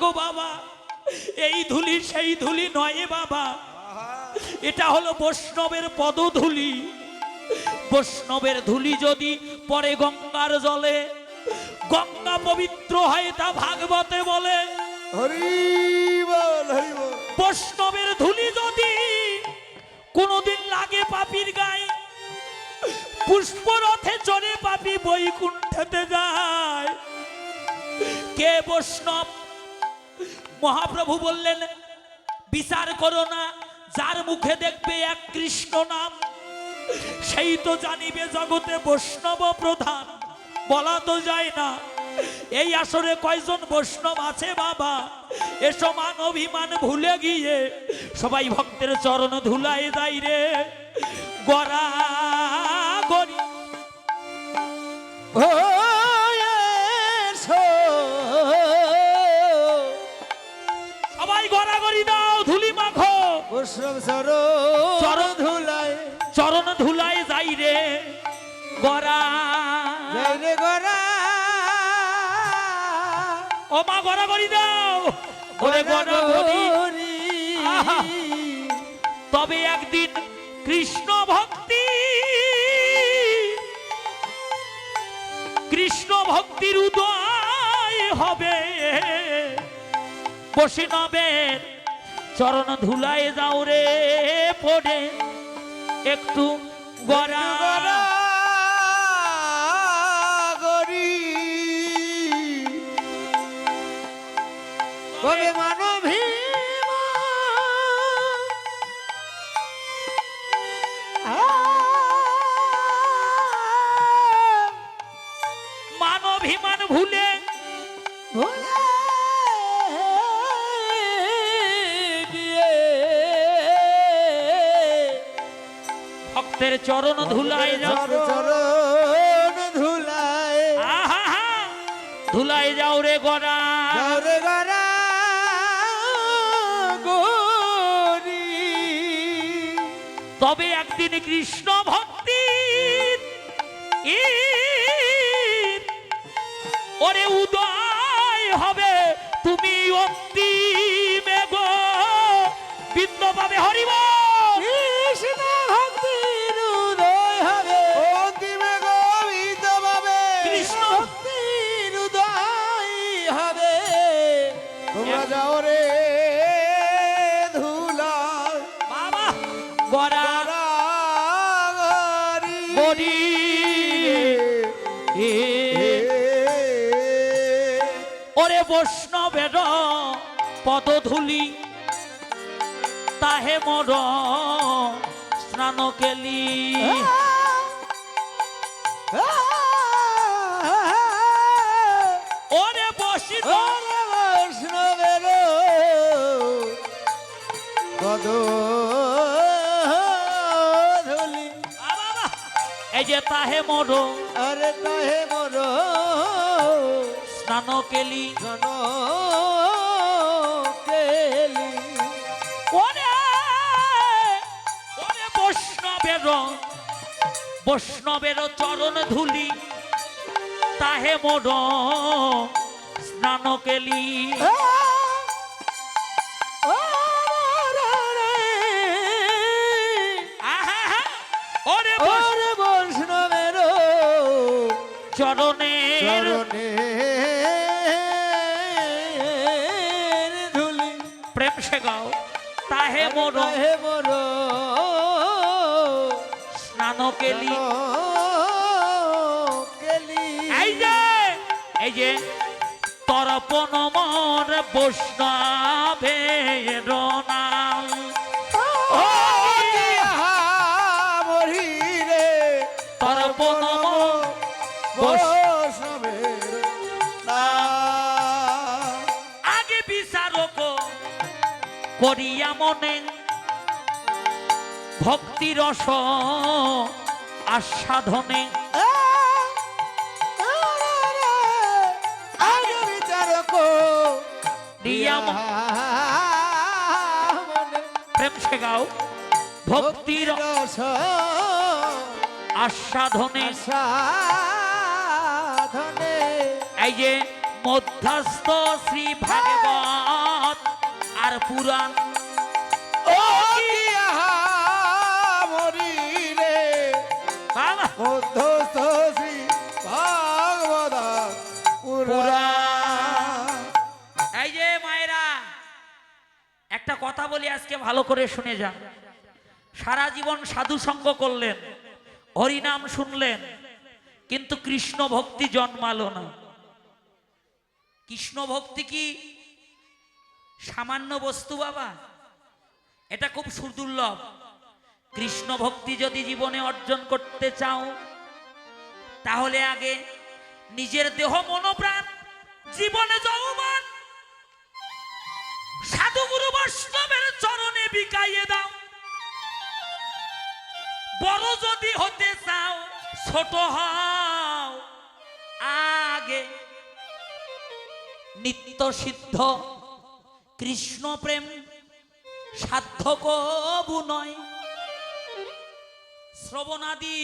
গো বাবা এই ধুলি সেই ধুলি নয় বাবা। এটা হলো বৈষ্ণবের পদধূলি। বৈষ্ণবের ধুলি যদি পরে গঙ্গার জলে গঙ্গা পবিত্র হয় তা ভাগবতে বলে। বৈষ্ণবের ধুলি যদি কোনোদিন লাগে পাপির গায়ে পুষ্পরথে চড়ে পাপি বৈকুণ্ঠেতে যায়। কে বৈষ্ণব মহাপ্রভু বললেন, বিচার করো না, যার মুখে দেখবে এক কৃষ্ণ নাম, সেই তো জানিবে জগতে বৈষ্ণব প্রধান। বলা তো যায় না, এই আসরে কয়জন বৈষ্ণব আছে বাবা? এসো মান অভিমান ভুলে গিয়ে, সবাই ভক্তের চরণ ধুলায় যাই রে। গড়া গড়ি। চরণ ধুলায় চরণ ধুলায় যাই রে গড়া। জয় রে গরা ও মা দাও। ওরে। তবে একদিন কৃষ্ণ ভক্তি কৃষ্ণ ভক্তির উদয় হবে বৈষ্ণবের চরণ ধুলায় যাও রে পড়ে। একটু গড়া। ধুলায় যাও রে গড়া। গরি। তবে একদিন কৃষ্ণ ভক্তি ওরে উদয় হবে তুমি অন্তিমে গো। বিন্দ পাবে হরিব যাও রে ধুলা বাবা। গড়া। এ। ওরে বৈষ্ণবের পদধূলি তাহে মর স্নান কেলি এই যে তাহে মর। আরে তাহে মর। স্নান কেলি। জন কেলি। ওরে ওরে বৈষ্ণবের বৈষ্ণবের চরণ ধুলি তাহে মোর। স্নান কেলি। ওরে তাহে মোর স্নান কেলি। কেলি। এই যে এই যে তরপন মর বৈষ্ণবের নাম নাম। আগে বিচারক করিয়া মনে ভক্তি রস আস্বাদনে প্রেম সে গাও। ভক্তির রস আস্বাদনে সাধনে এই যে মধ্যস্থ শ্রী ভাগবত পুরাণ এই যে মায়েরা, একটা কথা বলি আজকে ভালো করে শুনে যান। সারা জীবন সাধু সঙ্গ করলেন, হরিনাম শুনলেন, কিন্তু কৃষ্ণ ভক্তি জন্মালো না। কৃষ্ণ ভক্তি কি সামান্য বস্তু বাবা? এটা খুব সুদুর্লভ। কৃষ্ণ ভক্তি যদি জীবনে অর্জন করতে চাও, তাহলে আগে নিজের দেহ মনোপ্রাণ, জীবনে যৌবন। সাধুগুরু বৈষ্ণবের চরণে বিকাইয়ে দাও। বড় যদি হতে চাও, ছোট হও। আগে নিত্য সিদ্ধ কৃষ্ণ প্রেম সাধ্য নয়। শ্রবণাদি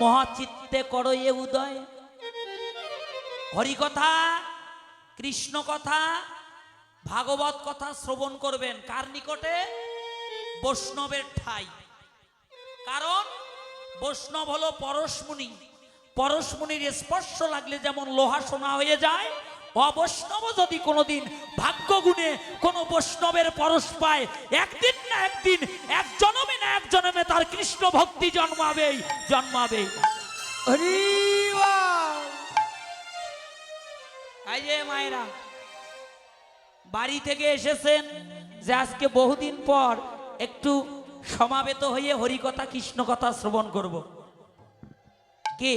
মহাচিত্তে করো এ উদয়। হরিকথা কৃষ্ণ কথা ভাগবত কথা শ্রবণ করবেন। কার নিকটে? বৈষ্ণবের ঠাই। কারণ বৈষ্ণব হলো পরশমুনি। পরশমুনির স্পর্শ লাগলে যেমন লোহা সোনা হয়ে যায়, অবৈষ্ণব যদি কোনোদিন ভাগ্য গুণে কোনো বৈষ্ণবের পরশ পায়, একদিন একদিন এক জনমে না এক জনমে তার কৃষ্ণ ভক্তি জন্মাবেই জন্মাবেই। এই যে মায়েরা বাড়ি থেকে এসেছেন যে আজকে বহুদিন পর একটু সমাবেত হয়ে হরিকথা কৃষ্ণ কথা শ্রবণ করব। কে?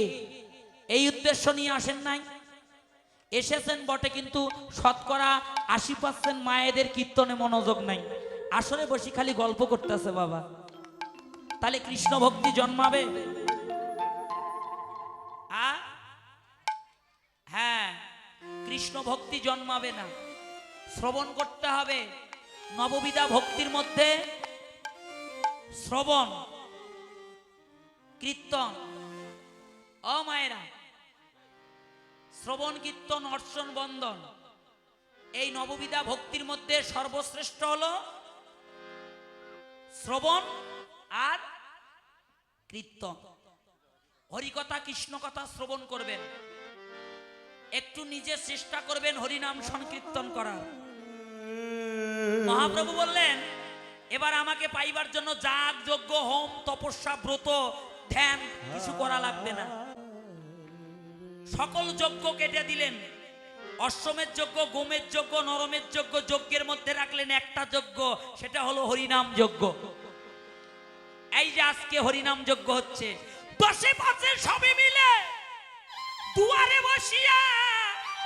এই উদ্দেশ্য নিয়ে আসেন নাই? এসেছেন বটে কিন্তু শতকরা আশি পার্সেন্ট মায়েদের কীর্তনে মনোযোগ নাই। আসলে বসি খালি গল্প করতেছে বাবা। তাহলে কৃষ্ণ ভক্তি জন্মাবে? হ্যাঁ কৃষ্ণ ভক্তি জন্মাবে না। শ্রবণ করতে হবে। নববিধা ভক্তির মধ্যে শ্রবণ, কীর্তন। ও মায়েরা, শ্রবণ, কীর্তন, অর্চন, বন্দন। এই নববিধা ভক্তির মধ্যে সর্বশ্রেষ্ঠ হলো শ্রবণ আর কীর্তন। হরিকথা কৃষ্ণ কথা শ্রবণ করবেন। একটু নিজে চেষ্টা করবেন হরিনাম সংকীর্তন করার। মহাপ্রভু বললেন, এবার আমাকে পাইবার জন্য যাগ, যজ্ঞ, হোম, তপস্যা, ব্রত, ধ্যান কিছু করা লাগবে না। সকল যজ্ঞ কেটে দিলেন। অশ্বমের যজ্ঞ গোমের যজ্ঞ নরমের যজ্ঞ যজ্ঞের মধ্যে রাখলেন একটা যজ্ঞ সেটা হলো হরিনাম যজ্ঞ। এই যে আজকে হরিনাম যজ্ঞ হচ্ছে দশে পাঁচে সবে মিলে দুয়ারে বসিয়া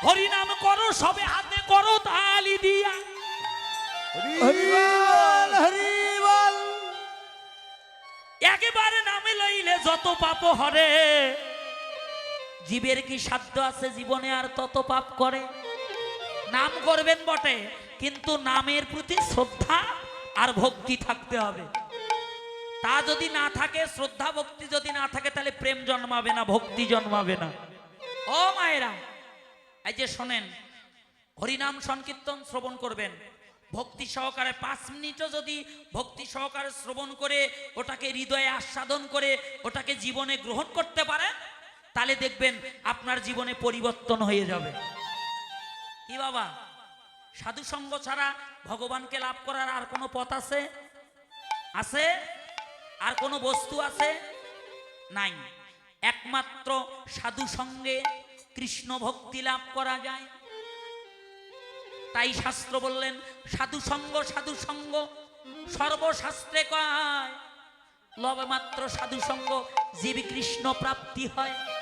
হরিনাম করো সবে হাতে করো তালি দিয়া। হরি বল হরি বল একেবারে নামে লইলে যত পাপ হরে। জীবের কি সাধ্য আছে জীবনে আর তত পাপ করে? নাম করবেন বটে, কিন্তু নামের প্রতি শ্রদ্ধা আর ভক্তি থাকতে হবে। তা যদি না থাকে, শ্রদ্ধা, ভক্তি যদি না থাকে, তাহলে প্রেম জন্মাবে না, ভক্তি জন্মাবে না। ও মায়েরা, এই যে শোনেন, হরিনাম সংকীর্তন শ্রবণ করবেন। ভক্তি সহকারে পাঁচ মিনিটও যদি ভক্তি সহকারে শ্রবণ করে, ওটাকে হৃদয়ে আস্বাদন করে, ওটাকে জীবনে গ্রহণ করতে পারেন তাহলে দেখবেন আপনার জীবনে পরিবর্তন হয়ে যাবে। কি বাবা? সাধু সঙ্গ ছাড়া ভগবানকে লাভ করার আর কোনো পথ আছে? আছে? আর কোনো বস্তু আছে? নাই। একমাত্র সাধু সঙ্গে কৃষ্ণ ভক্তি লাভ করা যায়। তাই শাস্ত্র বললেন, সাধু সঙ্গ সাধু সঙ্গ, সর্বশাস্ত্রে কয়। লবে মাত্র সাধু সঙ্গ, জীব কৃষ্ণ প্রাপ্তি হয়।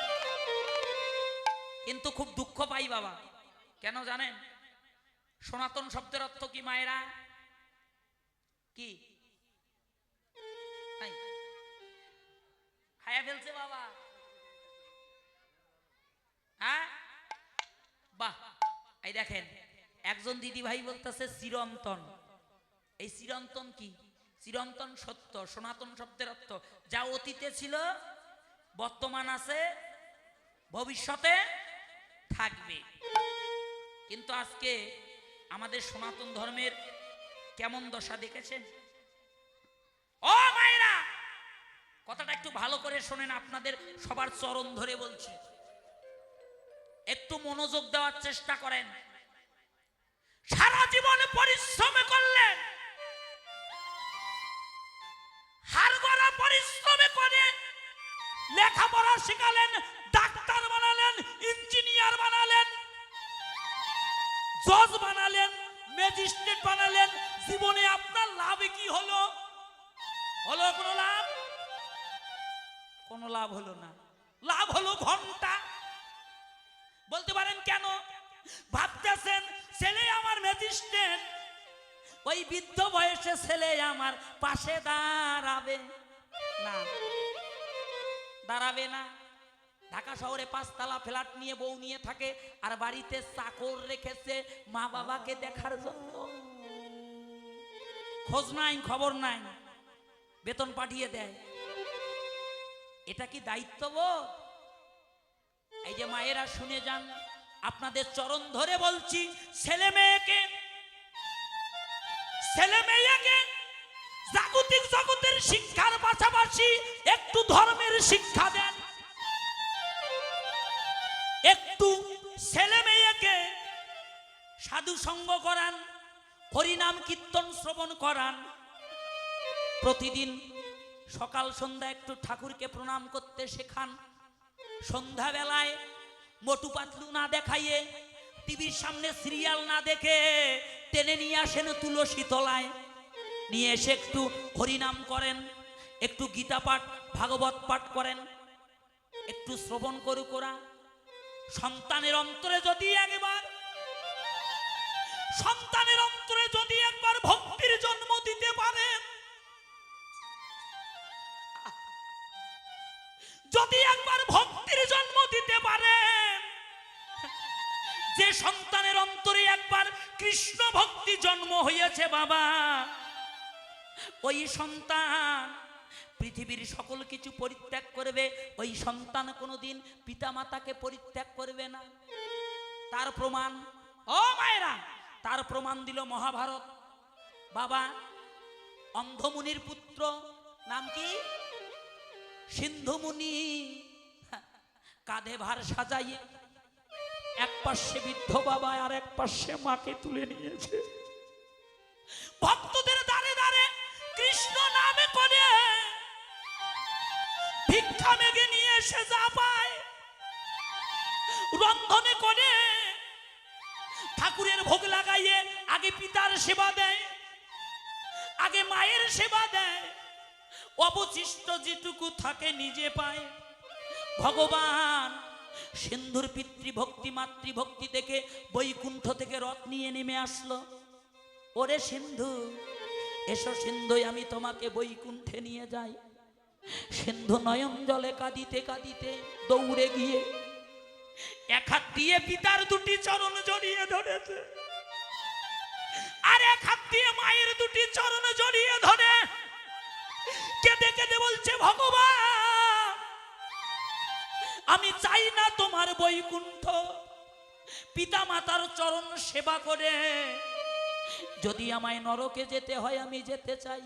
কিন্তু খুব দুঃখ পাই বাবা। কেন জানেন? সনাতন শব্দের অর্থ কি মায়েরা? কি? খায়া ফেলছে বাবা। হ্যাঁ? বাহ, এই দেখেন, একজন দিদি ভাই বলতেছে চিরন্তন। এই চিরন্তন কি? চিরন্তন সত্য, সনাতন শব্দের অর্থ। যা অতীতে ছিল, বর্তমান আছে, ভবিষ্যতে থাকবে। কিন্তু আজকে আমাদের সনাতন ধর্মের কেমন দশা দেখেছেন? ও মায়েরা, কথাটা একটু ভালো করে শোনেন, আপনাদের সবার চরণ ধরে বলছি। একটু মনোযোগ দেওয়ার চেষ্টা করেন। সারা জীবন পরিশ্রম করলেন। হাড়গড়া পরিশ্রম করে লেখাপড়া শিখালেন, ডাক্তার বানালেন ইঞ্জিনিয়ার বানালেন, জজ বানালেন, ম্যাজিস্ট্রেট বানালেন। জীবনে আপনার লাভ কি হলো? হলো কোনো লাভ? কোনো লাভ হলো না। লাভ হলো ঘণ্টা। বলতে পারেন কেন? ভাবতেছেন, ছেলে আমার ম্যাজিস্ট্রেট। ওই বৃদ্ধ বয়সে ছেলে আমার পাশে দাঁড়াবে না। দাঁড়াবে না। ঢাকা শহরে পাঁচতলা ফ্ল্যাট নিয়ে বউ নিয়ে থাকে আর বাড়িতে চাকর রেখেছে মা বাবাকে দেখার জন্য। খোঁজ নাই, খবর নাই, বেতন পাঠিয়ে দেয়। এটা কি দায়িত্ববোধ? এই যে মায়েরা শুনে যান, আপনাদের চরণ ধরে বলছি, ছেলে মেয়েকে ছেলে মেয়েকে জাগতিক জগতের শিক্ষার পাশাপাশি একটু ধর্মের শিক্ষা দেন। একটু ছেলে মেয়েকে সাধু সঙ্গ করান, হরিনাম কীর্তন শ্রবণ করান। প্রতিদিন সকাল, সন্ধ্যা একটু ঠাকুরকে প্রণাম করতে শেখান। সন্ধ্যাবেলায় মোটু পাতলু না দেখাইয়ে, টিভির সামনে সিরিয়াল না দেখে টেনে নিয়ে আসেন তুলসী তলায়। নিয়ে এসে একটু হরিনাম করেন, একটু গীতা পাঠ, ভাগবত পাঠ করেন, একটু শ্রবণ করু করা। সন্তানের অন্তরে যদি একবার, সন্তানের অন্তরে যদি একবার ভক্তির জন্ম দিতে পারেন, যদি একবার ভক্তির জন্ম দিতে পারেন, যে সন্তানের অন্তরে একবার কৃষ্ণ ভক্তি জন্ম হয়েছে বাবা, ওই সন্তান পৃথিবীর সকল কিছু পরিত্যাগ করবে, ওই সন্তান কোনোদিন পিতামাতাকে পরিত্যাগ করবে না। তার প্রমাণ, ও মায়েরা, তার প্রমাণ দিল মহাভারত। বাবা, অন্ধমুনির পুত্র, নাম কি? সিন্ধুমুনি। কাঁধে ভার সাজাইয়ে এক পাশে বৃদ্ধ বাবা আর এক পাশে মাকে তুলে নিয়েছে। ভক্তদের দাঁড়ে দাঁড়ে কৃষ্ণ নামে করে ভিক্ষা মেঘে নিয়ে এসে যা পায়। রন্ধনে করে ঠাকুরের ভোগ লাগাইয়ে আগে পিতার সেবা দেয়, আগে মায়ের সেবা দেয়। অবশিষ্ট যেটুকু থাকে নিজে পায়। ভগবান সিন্ধুর পিতৃভক্তি, মাতৃভক্তি দেখে বৈকুণ্ঠ থেকে রথ নিয়ে নেমে আসলো। ওরে সিন্ধু, এসো সিন্ধু আমি তোমাকে বৈকুণ্ঠে নিয়ে যাই। সিন্ধু নয়ন জলে কাঁদিতে কাঁদিতে দৌড়ে গিয়ে এক হাত দিয়ে পিতার দুটি চরণ জড়িয়ে ধরেছে। আর এক হাত দিয়ে মায়ের দুটি চরণ জড়িয়ে ধরে। কেঁদে কেঁদে বলছে, ভগবান, আমি চাই না তোমার বৈকুণ্ঠ। পিতা মাতার চরণ সেবা করে। যদি আমায় নরকে যেতে হয়, আমি যেতে চাই।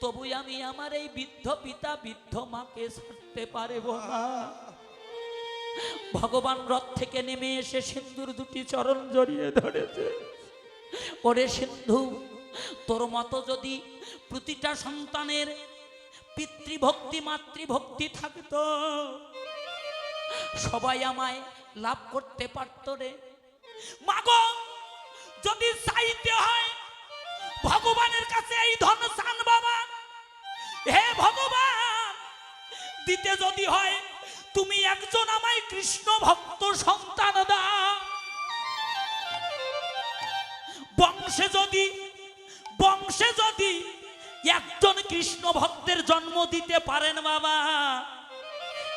তবুই আমি আমার এই বৃদ্ধ পিতা বৃদ্ধ মাকে ছাড়তে পারব না। ভগবান রথ থেকে নেমে এসে সিন্ধুর দুটি চরণ জড়িয়ে ধরেছে। ওরে সিন্ধু, তোর মতো যদি প্রতিটা সন্তানের পিতৃভক্তি, মাতৃভক্তি থাকতো, সবাই আমায় লাভ করতে পারতো রে। মাগো, যদি চাইতে হয় ভগবানের কাছে এই ধন চান বাবা। হে ভগবান, দিতে যদি হয়, তুমি একজন আমায় কৃষ্ণ ভক্ত সন্তান দাও। বংশে যদি বংশে যদি একজন কৃষ্ণ ভক্তের জন্ম দিতে পারেন বাবা।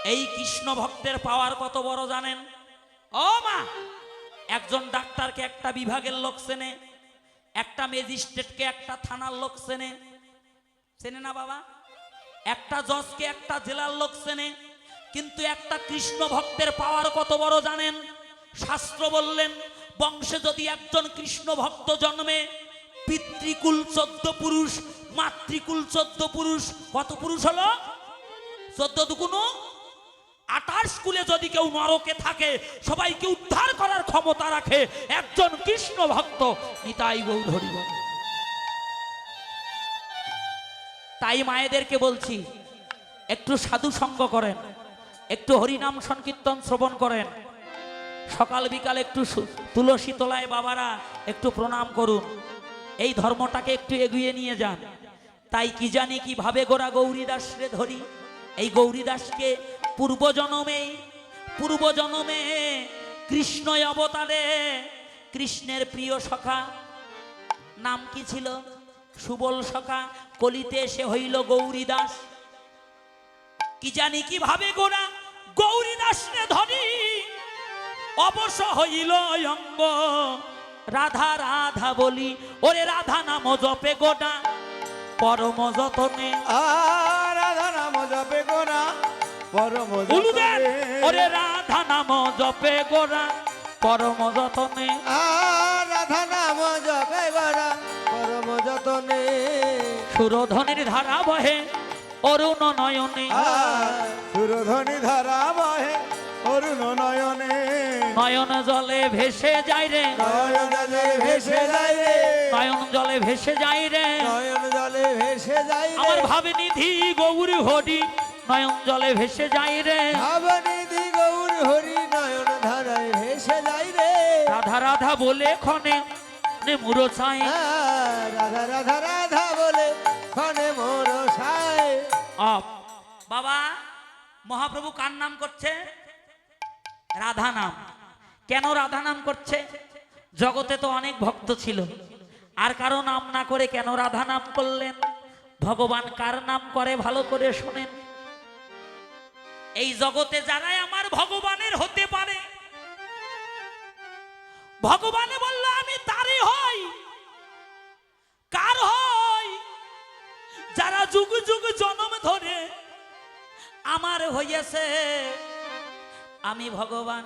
এই কৃষ্ণ ভক্তের পাওয়ার কত বড় জানেন? ও মা, একজন ডাক্তারকে একটা বিভাগের লোক চেনে। একটা ম্যাজিস্ট্রেটকে একটা থানার লোক চেনে। চেনে না বাবা? একটা জজকে একটা জেলার লোক চেনে। কিন্তু একটা কৃষ্ণ ভক্তের পাওয়ার কত বড় জানেন? শাস্ত্র বললেন, বংশে যদি একজন কৃষ্ণ ভক্ত জন্মে, পিতৃকুল চোদ্দ পুরুষ, মাতৃকুল চোদ্দ পুরুষ, কত পুরুষ হলো? চোদ্দ দুগুণ আঠাশ কুলে যদি কেউ নরকে থাকে, সবাইকে উদ্ধার করার ক্ষমতা রাখে, একজন কৃষ্ণ ভক্ত নিতাই গৌ ধরিব তাই মায়েদেরকে বলছি, একটু সাধু সঙ্গ করেন, একটু হরিনাম সংকীর্তন শ্রবণ করেন। সকাল বিকাল একটু তুলসী তলায় বাবারা একটু প্রণাম করুন। এই ধর্মটাকে একটু এগিয়ে নিয়ে যান। তাই কি জানি কীভাবে গোরা গৌরীদাসরে ধরি। এই গৌরীদাসকে পূর্বজনমে পূর্বজনমে কৃষ্ণ অবতারে, কৃষ্ণের প্রিয় সখা। নাম কি ছিল? সুবল সখা। কলিতে এসে হইল গৌরীদাস। কি জানি, কীভাবে গোরা গৌরীদাস রে ধরি? অবশ্য হইল অঙ্গ রাধা রাধা বলি, ওরে রাধা নাম জপে গোটা। পরম যতনে। গোনা পরম যতনে। ওরে রাধা নাম জপে গোরা পরম যতনে। আর রাধা নাম জপে গোনা পরম যতনে। সুরধনির ধারা বহে অরুণ নয়নে। আর সুরধ্বনি ধারা বহে অরুণ নয়নে। নয়ন জলে ভেসে যায় রে। নয়ন জলে ভেসে যায় রে। নয়ন জলে ভেসে যায় রে। নয়ন জলে ভেসে আমার রে। ভাবে নিধি গৌরী হরি নয়ন জলে ভেসে যাই রে। ভাবনিধি গৌর হরি নয়ন ধারায় ভেসে যায় রে। রাধা রাধা বলে ক্ষণে নে মুরো ছাই। আর রাধা রাধা রাধা বলে ক্ষণে মোর অফ বাবা মহাপ্রভু কার নাম করছে? রাধা নাম। কেন রাধা নাম করছে? জগতে তো অনেক ভক্ত ছিল। আর কারও নাম না করে কেন রাধা নাম করলেন? ভগবান কার নাম করে ভালো করে শোনেন। এই জগতে যারাই আমার ভগবানের হতে পারে, ভগবানে বলল, আমি তারই হই। কার হই? যারা যুগ যুগ জন্ম ধরে আমার হইয়াছে, আমি ভগবান,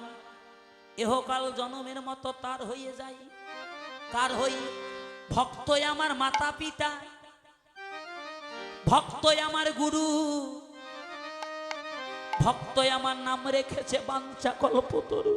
এহকাল জনমের মতো তার হয়ে যাই। কার হই? ভক্তই আমার মাতা পিতা ভক্তই আমার গুরু। ভক্তই আমার নাম রেখেছে বাঞ্চা কল্পতরু